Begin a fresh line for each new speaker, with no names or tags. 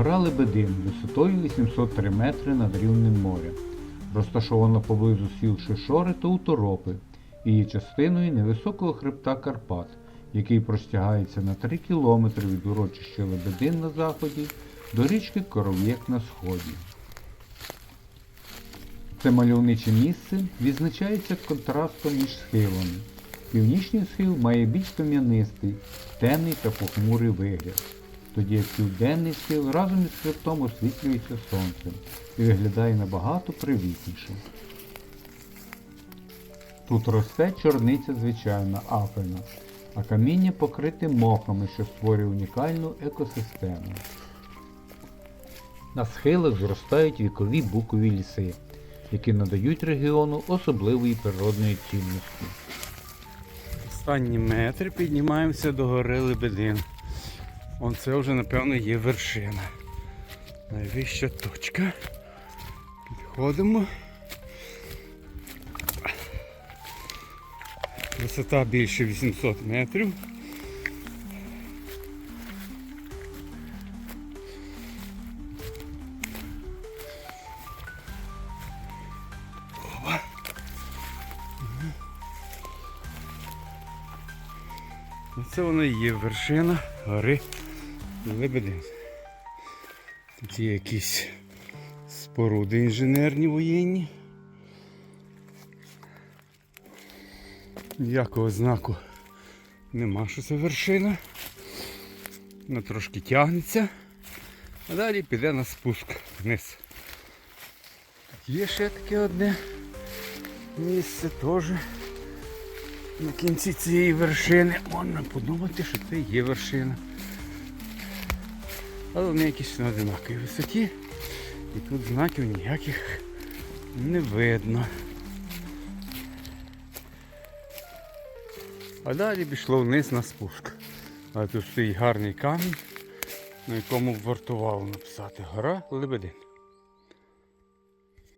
Гора Лебедин висотою 803 метри над рівнем моря. Розташована поблизу сіл Шишори та Уторопи і є частиною невисокого хребта Карпат, який простягається на 3 кілометри від урочища Лебедин на заході до річки Коров'єк на сході. Це мальовниче місце відзначається контрастом між схилами. Північний схил має більш кам'янистий, темний та похмурий вигляд, тоді як південний схил разом із хребтом освітлюється сонцем і виглядає набагато привітніше. Тут росте чорниця звичайна афельна, а каміння покрите мохами, що створює унікальну екосистему. На схилах зростають вікові букові ліси, які надають регіону особливої природної цінності.
Останні метри піднімаємося до гори Лебедин. Он це вже, напевно, є вершина. Найвища точка. Підходимо. Висота більше 800 метрів. Оце воно і є вершина гори Лебедин. Тут є якісь споруди інженерні воєнні. Ніякого знаку нема, що це вершина. Вона трошки тягнеться, а далі піде на спуск вниз. Є ще таке одне місце теж. На кінці цієї вершини можна подумати, що це є вершина. Але вони якісь на одинаковій висоті. І тут знаків ніяких не видно. А далі пішло вниз на спуск. А тут стоїть гарний камінь, на якому вартувало написати гора Лебедин.